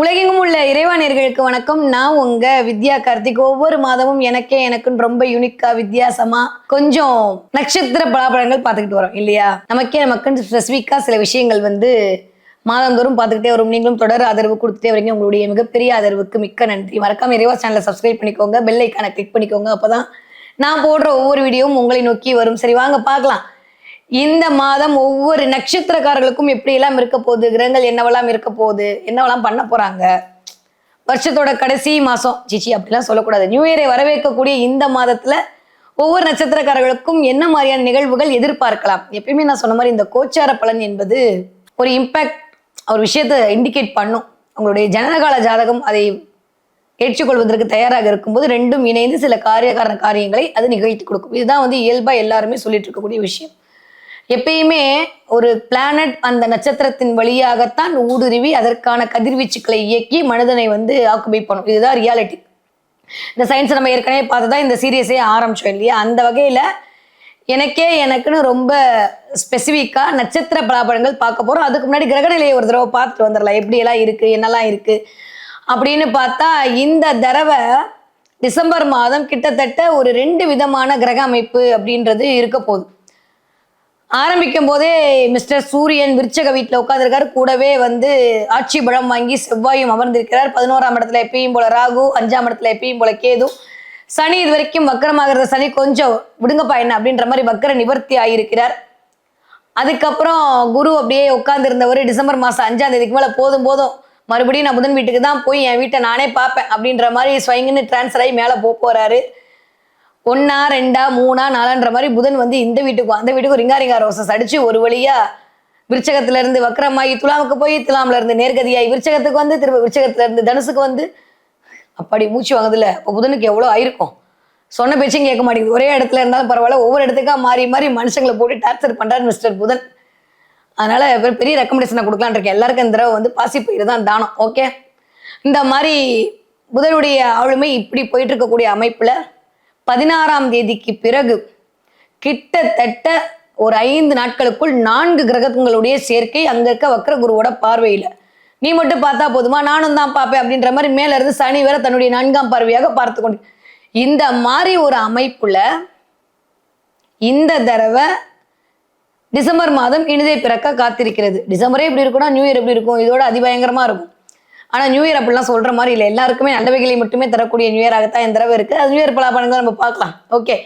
உலகெங்கும் உள்ள இறைவானியர்களுக்கு வணக்கம். நான் உங்க வித்யா கார்த்திக். ஒவ்வொரு மாதமும் எனக்கே எனக்குன்னு ரொம்ப யூனிக்கா வித்தியாசமா கொஞ்சம் நட்சத்திர பலாபலங்கள் பார்த்துக்கிட்டு வரோம் இல்லையா? நமக்கே நமக்குன்னு ஸ்பெசிஃபிக்கா சில விஷயங்கள் வந்து மாதந்தோறும் பார்த்துக்கிட்டே வரும். நீங்களும் தொடர் ஆதரவு கொடுத்துட்டே வரீங்க. உங்களுடைய மிகப்பெரிய ஆதரவுக்கு மிக்க நன்றி. மறக்காம இறைவா சேனலை சப்ஸ்கிரைப் பண்ணிக்கோங்க. பெல் ஐக்கானை கிளிக் பண்ணிக்கோங்க. அப்பதான் நான் போடுற ஒவ்வொரு வீடியோவும் உங்களை நோக்கி வரும். சரி வாங்க பார்க்கலாம். இந்த மாதம் ஒவ்வொரு நட்சத்திரக்காரர்களுக்கும் எப்படியெல்லாம் இருக்க போகுது? கிரகங்கள் என்னவெல்லாம் இருக்க போகுது? என்னவெல்லாம் பண்ண போறாங்க? வருஷத்தோட கடைசி மாசம். சிச்சி அப்படிலாம் சொல்லக்கூடாது. நியூ இயரை வரவேற்கக்கூடிய இந்த மாதத்துல ஒவ்வொரு நட்சத்திரக்காரர்களுக்கும் என்ன மாதிரியான நிகழ்வுகள் எதிர்பார்க்கலாம்? எப்பயுமே நான் சொன்ன மாதிரி இந்த கோச்சார பலன் என்பது ஒரு இம்பேக்ட் ஒரு விஷயத்தை இண்டிகேட் பண்ணும். உங்களுடைய ஜனனகால ஜாதகம் அதை ஏற்றுக்கொள்வதற்கு தயாராக இருக்கும்போது ரெண்டும் இணைந்து சில காரியகாரண காரியங்களை அது நிகழ்த்தி கொடுக்கும். இதுதான் வந்து இயல்பா எல்லாருமே சொல்லிட்டு இருக்கக்கூடிய விஷயம். எப்பயுமே ஒரு பிளானட் அந்த நட்சத்திரத்தின் வழியாகத்தான் ஊடுருவி அதற்கான கதிர்வீச்சுக்களை இயக்கி மனிதனை வந்து ஆக்குபை பண்ணும். இதுதான் ரியாலிட்டி இந்த சயின்ஸ் நம்ம ஏற்கனவே பார்த்து தான் இந்த சீரியஸே ஆரம்பிச்சோம் இல்லையா? அந்த வகையில எனக்கே எனக்குன்னு ரொம்ப ஸ்பெசிஃபிக்காக நட்சத்திர பலாபலங்கள் பார்க்க போகிறோம் அதுக்கு முன்னாடி கிரகநிலையை ஒரு தடவை பார்த்துட்டு வந்துடலாம். எப்படியெல்லாம் இருக்குது என்னெல்லாம் இருக்குது அப்படின்னு பார்த்தா இந்த தடவை டிசம்பர் மாதம் கிட்டத்தட்ட ஒரு ரெண்டு விதமான கிரக அமைப்பு அப்படின்றது இருக்க போகுது. ஆரம்பிக்கும் போதே மிஸ்டர் சூரியன் விருச்சக வீட்டில் உட்காந்துருக்காரு கூடவே வந்து ஆட்சி பலம் வாங்கி செவ்வாயும் அமர்ந்திருக்கிறார். பதினோராம் இடத்துல எப்பயும் போல ராகு அஞ்சாம் இடத்துல எப்பயும் போல கேது. சனி இது வரைக்கும் வக்கரமாகிறத சனி கொஞ்சம் விடுங்கப்பா என்ன அப்படின்ற மாதிரி வக்கர நிவர்த்தி ஆகியிருக்கிறார். அதுக்கப்புறம் குரு அப்படியே உட்காந்துருந்தவர் டிசம்பர் மாதம் அஞ்சாம் தேதிக்கு மேலே போதும் போதும். மறுபடியும் நான் புதன் வீட்டுக்கு தான் போய் என் வீட்டை நானே பார்ப்பேன் அப்படின்ற மாதிரி ஸ்வயங்குன்னு டிரான்ஸ்ஃபர் ஆகி மேலே போக போறாரு. ஒன்னா ரெண்டா மூணா நாலான்ற மாதிரி புதன் வந்து இந்த வீட்டுக்கும் அந்த வீட்டுக்கும் ரிங்கா ரிங்கா ரோசஸ் அடிச்சு ஒரு வழியா விருச்சகத்துல இருந்து வக்கரமாகி துலாமுக்கு போய் துலாம்ல இருந்து நேர்கதியாகி விருச்சகத்துக்கு வந்து திரும்ப விருச்சகத்துல இருந்து தனுசுக்கு வந்து அப்படி மூச்சு வாங்குதுல இப்போ புதனுக்கு எவ்வளோ ஆயிருக்கும்? சொன்ன பேச்சும் கேட்க மாட்டேங்குது. ஒரே இடத்துல இருந்தாலும் பரவாயில்ல. ஒவ்வொரு இடத்துக்கா மாறி மாறி மனுஷங்களை போட்டு டார்ச்சர் பண்றாரு மிஸ்டர் புதன். அதனால பெரிய ரெக்கமெண்டேஷனை கொடுக்கலான்னு இருக்கேன். எல்லாருக்கும் இந்த தடவை வந்து பாசி பயிர் தான் தானம். ஓகே இந்த மாதிரி புதனுடைய ஆளுமை இப்படி போயிட்டு இருக்கக்கூடிய அமைப்புல பதினாறாம் தேதிக்கு பிறகு கிட்டத்தட்ட ஒரு ஐந்து நாட்களுக்குள் நான்கு கிரகங்களுடைய சேர்க்கை அங்க இருக்க வக்ர குருவோட பார்வையில. நீ மட்டும் பார்த்தா போதுமா? நானும் தான் பார்ப்பேன் அப்படின்ற மாதிரி மேல இருந்து சனி வேற தன்னுடைய நான்காம் பார்வையாக பார்த்து கொண்டு. இந்த மாதிரி ஒரு அமைப்புல இந்த தடவை டிசம்பர் மாதம் இனிதே பிறக்க காத்திருக்கிறது. டிசம்பரே இப்படி இருக்கும்னா நியூ இயர் எப்படி இருக்கும்? இதோட அதிபயங்கரமா இருக்கும். ஆனால் நியூ இயர் அப்படிலாம் சொல்கிற மாதிரி இல்லை. எல்லாருக்குமே நல்லவைகளை மட்டுமே தரக்கூடிய நியூ இயராகத்தான் இந்த தடவை இருக்கு. அது நியூ இயர் பலாபலங்கள் நம்ம பார்க்கலாம். ஓகே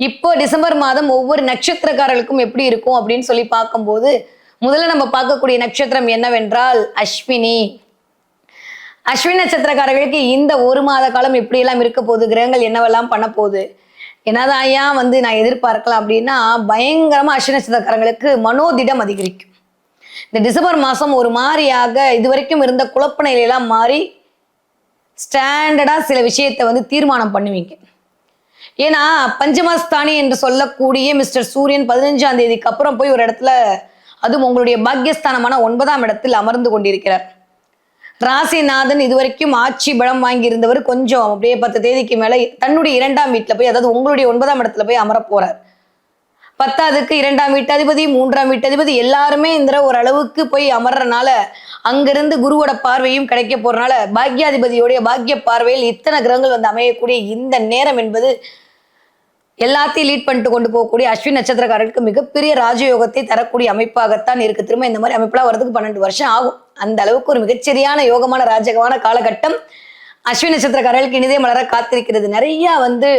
இப்போ டிசம்பர் மாதம் ஒவ்வொரு நட்சத்திரக்காரர்களுக்கும் எப்படி இருக்கும் அப்படின்னு சொல்லி பார்க்கும்போது முதல்ல நம்ம பார்க்கக்கூடிய நட்சத்திரம் என்னவென்றால் அஸ்வினி. அஸ்வினி நட்சத்திரக்காரர்களுக்கு இந்த ஒரு மாத காலம் எப்படியெல்லாம் இருக்க போகுது கிரகங்கள் என்னவெல்லாம் பண்ண போகுது என்னதான் ஐயா வந்து நான் எதிர்பார்க்கலாம் அப்படின்னா பயங்கரமா அஸ்வினி நட்சத்திரக்காரங்களுக்கு மனோதிடம் அதிகரிக்கும். இந்த டிசம்பர் மாதம் ஒரு மாதிரியாக இதுவரைக்கும் இருந்த குழப்ப நிலையெல்லாம் மாறி ஸ்டாண்டர்டாக சில விஷயத்தை வந்து தீர்மானம் பண்ணுவீங்க. ஏன்னா பஞ்சமஸ்தானி என்று சொல்லக்கூடிய மிஸ்டர் சூரியன் பதினஞ்சாம் தேதிக்கு அப்புறம் போய் ஒரு இடத்துல அதுவும் உங்களுடைய பாக்கியஸ்தானமான ஒன்பதாம் இடத்தில் அமர்ந்து கொண்டிருக்கிறார். ராசிநாதன் இதுவரைக்கும் ஆட்சி பலம் வாங்கியிருந்தவர் கொஞ்சம் அப்படியே பத்து தேதிக்கு மேலே தன்னுடைய இரண்டாம் வீட்டில் போய் அதாவது உங்களுடைய ஒன்பதாம் இடத்துல போய் அமர போறார். பத்தாவதுக்கு இரண்டாம் வீட்டாதிபதி மூன்றாம் வீட்டாதிபதி எல்லாருமே இந்த ஓரளவுக்கு போய் அமர்றனால அங்கிருந்து குருவோட பார்வையும் கிடைக்க போறனால பாக்யாதிபதியோடைய பாக்கிய பார்வையில் இத்தனை கிரகங்கள் வந்து அமையக்கூடிய இந்த நேரம் என்பது எல்லாத்தையும் லீட் பண்ணிட்டு கொண்டு போகக்கூடிய அஸ்வின் நட்சத்திரக்காரர்களுக்கு மிகப்பெரிய ராஜயோகத்தை தரக்கூடிய அமைப்பாகத்தான் இருக்கு. திரும்ப இந்த மாதிரி அமைப்பெல்லாம் வரதுக்கு பன்னெண்டு வருஷம் ஆகும். அந்த அளவுக்கு ஒரு மிகச்சரியான யோகமான ராஜகமான காலகட்டம் அஸ்வின் நட்சத்திரக்காரர்களுக்கு இனிதே மலர காத்திருக்கிறது. நிறைய வந்து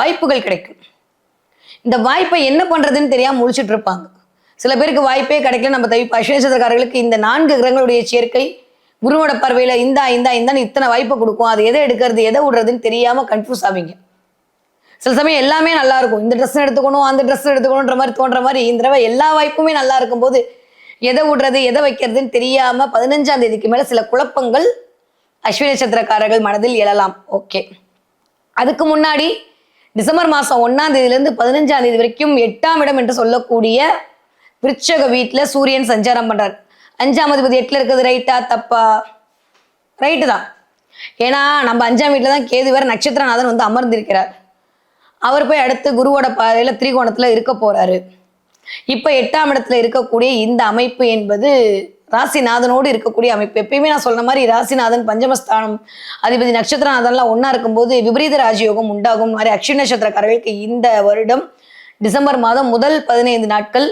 வாய்ப்புகள் கிடைக்கும். இந்த வாய்ப்பை என்ன பண்ணுறதுன்னு தெரியாமல் முழிச்சிட்டு இருப்பாங்க. சில பேருக்கு வாய்ப்பே கிடைக்கல நம்ம தவிப்பு அஸ்வினி இந்த நான்கு கிரகங்களுடைய சேர்க்கை குருவோட பார்வையில் இந்தா இந்தா இந்தான்னு இத்தனை வாய்ப்பை கொடுக்கும். அது எதை எடுக்கிறது எதை விடுறதுன்னு தெரியாமல் கன்ஃபியூஸ் ஆவீங்க. சில சமயம் எல்லாமே நல்லா இருக்கும். இந்த ட்ரெஸ் எடுத்துக்கணும் அந்த ட்ரெஸ் எடுத்துக்கணுன்ற மாதிரி தோன்ற மாதிரி இந்த தடவை எல்லா வாய்ப்புமே நல்லா இருக்கும்போது எதை விடுறது எதை வைக்கிறதுன்னு தெரியாமல் பதினஞ்சாம் தேதிக்கு மேலே சில குழப்பங்கள் அஸ்வினி நட்சத்திரக்காரர்கள் மனதில் எழலாம். ஓகே அதுக்கு முன்னாடி டிசம்பர் மாதம் ஒன்றாம் தேதியிலேருந்து பதினஞ்சாம் தேதி வரைக்கும் எட்டாம் இடம் என்று சொல்லக்கூடிய விருட்சக வீட்டில் சூரியன் சஞ்சாரம் பண்ணுறார் அஞ்சாம் அதிபதி எட்டில் இருக்கிறது ரைட்டா தப்பா? ரைட்டு தான். ஏன்னா நம்ம அஞ்சாம் வீட்டில் தான் கேது வேற நட்சத்திரநாதன் வந்து அமர்ந்திருக்கிறார். அவர் போய் அடுத்து குருவோட பாதையில் திரிகோணத்தில் இருக்க போகிறாரு இப்போ எட்டாம் இடத்துல இருக்கக்கூடிய இந்த அமைப்பு என்பது ராசிநாதனோடு இருக்கக்கூடிய அமைப்பு. எப்பயுமே நான் சொன்ன மாதிரி ராசிநாதன் பஞ்சமஸ்தானம் அதிபதி நட்சத்திரநாதன்லாம் ஒன்றா இருக்கும்போது விபரீத ராஜயோகம் உண்டாகும் மாதிரி அக்ஷய நட்சத்திரக்காரர்களுக்கு இந்த வருடம் டிசம்பர் மாதம் முதல் பதினைந்து நாட்கள்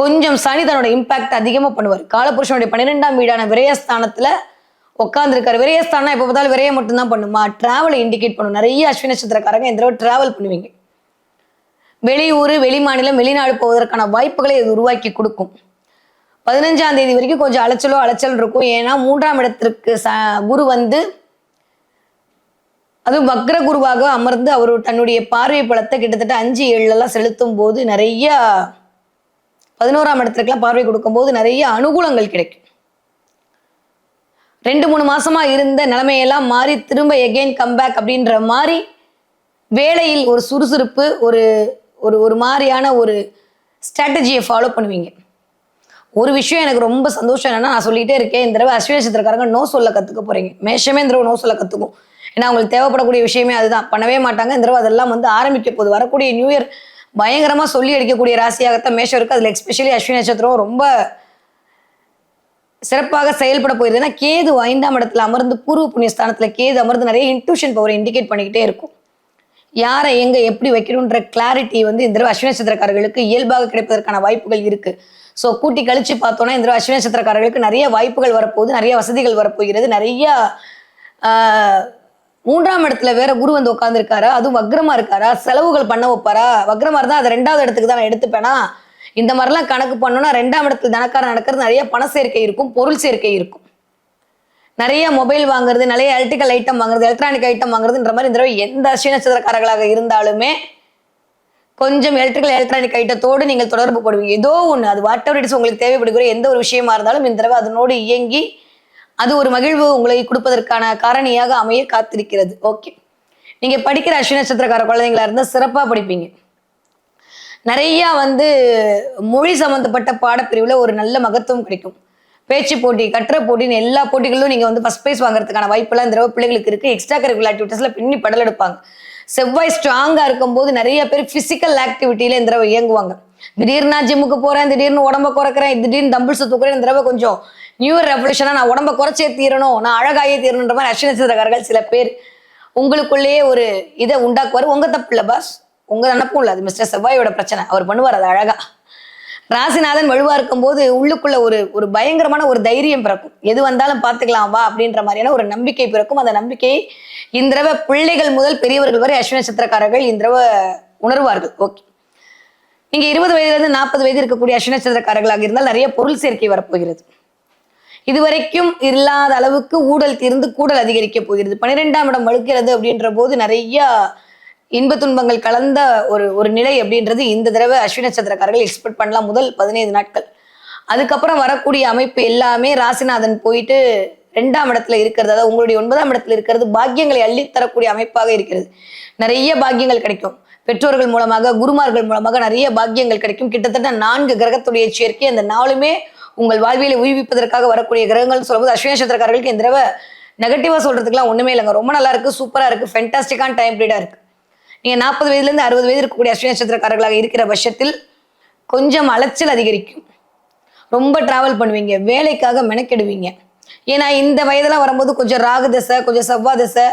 கொஞ்சம் சனி தன்னோட இம்பாக்ட் அதிகமாக பண்ணுவார். காலபுருஷனுடைய பன்னிரெண்டாம் வீடான விரயஸ்தானத்தில் உட்காந்துருக்காரு விரயஸ்தானம் எப்போ பார்த்தாலும் விரைய மட்டும்தான் பண்ணுமா? டிராவலை இண்டிகேட் பண்ணும். நிறைய அஸ்வி நட்சத்திரக்காரங்க இந்த தடவை டிராவல் பண்ணுவீங்க. வெளியூர் வெளிமாநிலம் வெளிநாடு போவதற்கான வாய்ப்புகளை இது உருவாக்கி கொடுக்கும். பதினஞ்சாம் தேதி வரைக்கும் கொஞ்சம் அலைச்சலோ அலைச்சல் இருக்கும். ஏன்னா மூன்றாம் இடத்திற்கு ச குரு வந்து அதுவும் வக்ர குருவாக அமர்ந்து அவர் தன்னுடைய பார்வை பலத்தை கிட்டத்தட்ட அஞ்சு ஏழுலாம் செலுத்தும் போது நிறைய பதினோராம் இடத்துக்குலாம் பார்வை கொடுக்கும்போது நிறைய அனுகூலங்கள் கிடைக்கும். ரெண்டு மூணு மாசமா இருந்த நிலைமையெல்லாம் மாறி திரும்ப எகெயின் கம்பேக் அப்படின்ற மாதிரி வேலையில் ஒரு சுறுசுறுப்பு ஒரு ஒரு ஒரு மாதிரியான ஒரு ஸ்ட்ராட்டஜியை ஃபாலோ பண்ணுவீங்க. ஒரு விஷயம் எனக்கு ரொம்ப சந்தோஷம் என்னன்னா நான் சொல்லிட்டே இருக்கேன். இந்த தடவை அஸ்வினி நட்சத்திரக்காரங்க நோ சொல்ல கத்துக்க போறீங்க. மேஷமே இந்த தடவை நோ சொல்ல கத்துக்கும். ஏன்னா அவங்களுக்கு தேவைப்படக்கூடிய விஷயமே அதுதான். பண்ணவே மாட்டாங்க. இந்த தடவை அதெல்லாம் வந்து ஆரம்பிக்க போகுது. வரக்கூடிய நியூ இயர் பயங்கரமா சொல்லி அடிக்கக்கூடிய ராசியாகத்தான் மேஷம் இருக்கு. அதுல எஸ்பெஷலி அஸ்வினி நட்சத்திரம் ரொம்ப சிறப்பாக செயல்பட போயிருது. ஏன்னா கேது ஐந்தாம் இடத்துல அமர்ந்து பூர்வ புண்ணிய ஸ்தானத்துல கேது அமர்ந்து நிறைய இன்ட்யூஷன் பவர் இண்டிகேட் பண்ணிக்கிட்டே இருக்கும். யாரை எங்க எப்படி வைக்கணுன்ற கிளாரிட்டி வந்து இந்த தடவை அஸ்வினி நட்சத்திரக்காரர்களுக்கு இயல்பாக கிடைப்பதற்கான வாய்ப்புகள் இருக்குது ஸோ கூட்டி கழிச்சு பார்த்தோன்னா இந்த அஸ்வினி நட்சத்திரக்காரர்களுக்கு நிறைய வாய்ப்புகள் வரப்போகுது நிறைய வசதிகள் வரப்போகிறது. நிறைய மூன்றாம் இடத்துல வேற குரு வந்து உட்காந்துருக்காரா அதுவும் வக்ரமா இருக்காரா? செலவுகள் பண்ண வைப்பாரா? வக்ரமா இருந்தால் அதை ரெண்டாவது இடத்துக்கு தான் நான் எடுத்துப்பேனா? இந்த மாதிரிலாம் கணக்கு பண்ணோம்னா ரெண்டாம் இடத்துல தனக்காரம் நடக்கிறது நிறைய பண சேர்க்கை இருக்கும் பொருள் சேர்க்கை இருக்கும். நிறைய மொபைல் வாங்குறது நிறைய எலக்ட்ரிக்கல் ஐட்டம் வாங்குறது எலக்ட்ரானிக் ஐட்டம் வாங்குறதுன்ற மாதிரி இந்த தடவை எந்த அஸ்வினி நட்சத்திரக்காரர்களாக இருந்தாலுமே கொஞ்சம் எலக்ட்ரிக்கல் எலக்ட்ரானிக் ஐட்டத்தோடு நீங்கள் தொடர்பு போடுவீங்க. ஏதோ ஒன்று அது வாட் எவர் இட்ஸ் உங்களுக்கு தேவைப்படுகிற எந்த ஒரு விஷயமா இருந்தாலும் இந்த தடவை அதனோடு இயங்கி அது ஒரு மகிழ்வு உங்களை கொடுப்பதற்கான காரணியாக அமைய காத்திருக்கிறது. ஓகே நீங்க படிக்கிற அஸ்வினி நட்சத்திரக்கார குழந்தைங்களா இருந்தால் சிறப்பாக படிப்பீங்க. நிறைய வந்து மொழி சம்பந்தப்பட்ட பாடப்பிரிவுல ஒரு நல்ல மகத்துவம் கிடைக்கும். பேச்சு போட்டி கட்டுரை போட்டின்னு எல்லா போட்டிகளிலும் நீங்க வந்து ஃபஸ்ட் ப்ரைஸ் வாங்குறதுக்கான வாய்ப்பெல்லாம் இந்த தடவை பிள்ளைகளுக்கு இருக்கு. எக்ஸ்ட்ரா கரிக்குலர் ஆக்டிவிட்டீஸில் பின்னி படல் எடுப்பாங்க. செவ்வாய் ஸ்ட்ராங்கா இருக்கும்போது நிறைய பேர் பிசிக்கல் ஆக்டிவிட்டியில இந்த தடவை இயங்குவாங்க. திடீர்னு நான் ஜிம்முக்கு போறேன் திடீர்னு உடம்ப குறைக்கிறேன் திடீர்னு தம்பிள்ஸ் தூக்குறேன் இந்த தடவை கொஞ்சம் நியூ இயர் ரெவல்யூஷனா நான் உடம்ப குறைச்சே தீரணும் நான் அழகாயே தீரணுன்ற மாதிரி அஸ்வினி நட்சத்திரக்காரர்கள் சில பேர் உங்களுக்குள்ளேயே ஒரு இதை உண்டாக்குவார். உங்க தப்பு இல்லை பாஸ் உங்க நினப்பும் இல்லை அது மிஸ்டர் செவ்வாயோட பிரச்சனை. அவர் பண்ணுவார் அது அழகா. ராசிநாதன் வலுவா இருக்கும்போது உள்ளுக்குள்ள ஒரு ஒரு பயங்கரமான ஒரு தைரியம் பிறக்கும். எது வந்தாலும் பார்த்துக்கலாம் வா அப்படின்ற மாதிரியான ஒரு நம்பிக்கை பிறக்கும். அந்த நம்பிக்கையை இந்த தடவை பிள்ளைகள் முதல் பெரியவர்கள் வரை அஸ்வினி நட்சத்திரக்காரர்கள் இந்த தடவை உணர்வார்கள். ஓகே. நீங்க இருபது வயதுல இருந்து நாற்பது வயது இருக்கக்கூடிய அஸ்வினி நட்சத்திரக்காரர்களாக இருந்தால் நிறைய பொருள் சேர்க்கை வரப்போகிறது. இதுவரைக்கும் இல்லாத அளவுக்கு ஊழல் தீர்ந்து கூடல் அதிகரிக்க போகிறது. பன்னிரெண்டாம் இடம் வலுக்கிறது அப்படின்ற போது நிறைய இன்ப துன்பங்கள் கலந்த ஒரு ஒரு நிலை அப்படின்றது இந்த தடவை அஸ்வினி நட்சத்திரக்காரர்கள் எக்ஸ்பெக்ட் பண்ணலாம் முதல் பதினைந்து நாட்கள். அதுக்கப்புறம் வரக்கூடிய அமைப்பு எல்லாமே ராசிநாதன் போயிட்டு ரெண்டாம் இடத்துல இருக்கிறது அதாவது உங்களுடைய ஒன்பதாம் இடத்துல இருக்கிறது பாக்கியங்களை அள்ளித் தரக்கூடிய அமைப்பாக இருக்கிறது. நிறைய பாக்கியங்கள் கிடைக்கும். பெற்றோர்கள் மூலமாக குருமார்கள் மூலமாக நிறைய பாக்கியங்கள் கிடைக்கும். கிட்டத்தட்ட நான்கு கிரகத்துடைய சேர்க்கை அந்த நாளுமே உங்கள் வாழ்வியலை உயிர்விப்பதற்காக வரக்கூடிய கிரகங்கள் சொல்லும்போது அஸ்வினி நட்சத்திரக்காரர்களுக்கு இந்த தடவை நெகட்டிவாக சொல்றதுக்குலாம் ஒன்றுமே இல்லைங்க. ரொம்ப நல்லா இருக்கு சூப்பராக இருக்கு ஃபென்டாஸ்டிக்கான டைம் பீரியடாக இருக்கு. நீங்க நாற்பது வயதுலேருந்து அறுபது வயது இருக்கக்கூடிய அஸ்வினி நட்சத்திரக்காரர்களாக இருக்கிற பட்சத்தில் கொஞ்சம் அலைச்சல் அதிகரிக்கும். ரொம்ப டிராவல் பண்ணுவீங்க. வேலைக்காக மெனக்கெடுவீங்க. ஏன்னா இந்த வயதெல்லாம் வரும்போது கொஞ்சம் ராகு தசை கொஞ்சம் செவ்வா தசை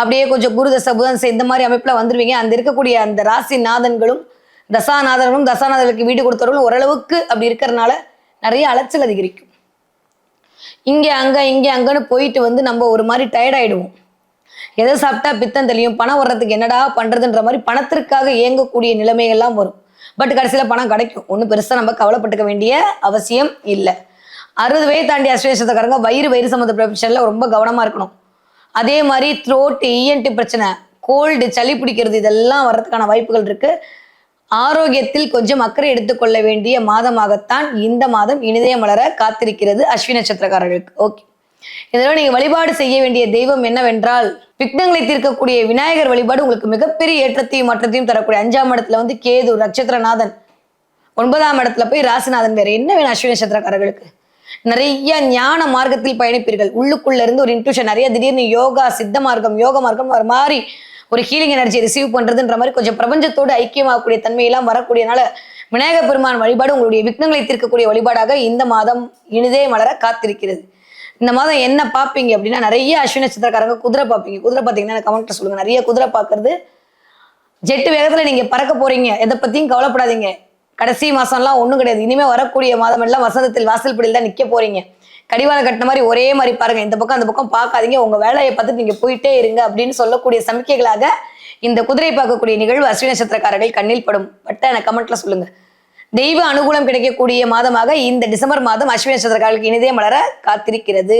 அப்படியே கொஞ்சம் குரு தசை புதன் தசை இந்த மாதிரி அமைப்புல வந்துருவீங்க. அந்த இருக்கக்கூடிய அந்த ராசி நாதன்களும் தசாநாதர்களும் தசாநாதர்களுக்கு வீடு கொடுத்தவர்களும் ஓரளவுக்கு அப்படி இருக்கிறனால நிறைய அலைச்சல் அதிகரிக்கும். இங்கே அங்கே இங்கே அங்கன்னு போயிட்டு வந்து நம்ம ஒரு மாதிரி டயர்ட் ஆகிடுவோம் எதை சாப்பிட்டா பித்தம் தெளியும்? பணம் வர்றதுக்கு என்னடா பண்றதுன்ற மாதிரி பணத்திற்காக இயங்கக்கூடிய நிலைமைகள்லாம் வரும். பட் கடைசியில பணம் கிடைக்கும். ஒன்றும் பெருசா நம்ம கவலைப்பட்டுக்க வேண்டிய அவசியம் இல்லை. அறுபது வயது தாண்டி அஸ்வேஷத்துக்காரங்க வயிறு வயிறு சம்மந்த பிரச்சனைல ரொம்ப கவனமா இருக்கணும். அதே மாதிரி த்ரோட் இஎன்டி பிரச்சனை கோல்டு சளி பிடிக்கிறது இதெல்லாம் வர்றதுக்கான வாய்ப்புகள் இருக்கு. ஆரோக்கியத்தில் கொஞ்சம் அக்கறை எடுத்துக்கொள்ள வேண்டிய மாதமாகத்தான் இந்த மாதம் இனிதய மலர காத்திருக்கிறது அஸ்வினி நட்சத்திரக்காரர்களுக்கு. ஓகே. இதோட நீங்க வழிபாடு செய்ய வேண்டிய தெய்வம் என்னவென்றால் விக்னங்களை தீர்க்கக்கூடிய விநாயகர் வழிபாடு உங்களுக்கு மிகப்பெரிய ஏற்றத்தையும் மாற்றத்தையும் தரக்கூடிய. அஞ்சாம் இடத்துல வந்து கேது நட்சத்திரநாதன். ஒன்பதாம் இடத்துல போய் ராசிநாதன் வேற. என்ன வேணும் அஸ்வினி நட்சத்திரக்காரர்களுக்கு? நிறைய ஞான மார்க்கத்தில் பயணிப்பீர்கள். உள்ளுக்குள்ள இருந்து ஒரு இன்ட்யூஷன் நிறைய திடீர்னு யோகா சித்த மார்க்கம் யோக மார்க்கம் ஒரு மாதிரி ஒரு ஹீலிங் எனர்ஜி ரிசீவ் பண்றதுன்ற மாதிரி கொஞ்சம் பிரபஞ்சத்தோடு ஐக்கியமாகக்கூடிய தன்மையெல்லாம் வரக்கூடியனால விநாயகர் பெருமான் வழிபாடு உங்களுடைய விக்னங்களை தீர்க்கக்கூடிய வழிபாடாக இந்த மாதம் இனிதே மலர காத்திருக்கிறது. இந்த மாதம் என்ன பார்ப்பீங்க அப்படின்னா நிறைய அஸ்வினி நட்சத்திரக்காரங்க குதிரை பார்ப்பீங்க. குதிரை பார்த்தீங்கன்னா கமெண்ட்ல சொல்லுங்க. நிறைய குதிரை பார்க்கறது. ஜெட்டு வேகத்துல நீங்க பறக்க போறீங்க. எதை பத்தியும் கவலைப்படாதீங்க. கடைசி மாதம்லாம் ஒண்ணும் கிடையாது. இனிமே வரக்கூடிய மாதம் எல்லாம் வசந்தத்தில் வாசல்படியில் தான் நிக்க போறீங்க. கடிவாளம் கட்டின மாதிரி ஒரே மாதிரி பாருங்க. இந்த பக்கம் அந்த பக்கம் பார்க்காதீங்க. உங்க வேலையை பார்த்துட்டு நீங்க போயிட்டே இருங்க அப்படின்னு சொல்லக்கூடிய சமிக்கைகளாக இந்த குதிரை பார்க்கக்கூடிய நிகழ்வு அஸ்வினி நட்சத்திரக்காரர்கள் கண்ணில் படும். பட்ட எனக்கு கமெண்ட்ல சொல்லுங்க. தெய்வ அனுகூலம் கிடைக்கக்கூடிய மாதமாக இந்த டிசம்பர் மாதம் அஸ்வினி நட்சத்திரக்காரர்களுக்கு இனிதே மலர காத்திருக்கிறது.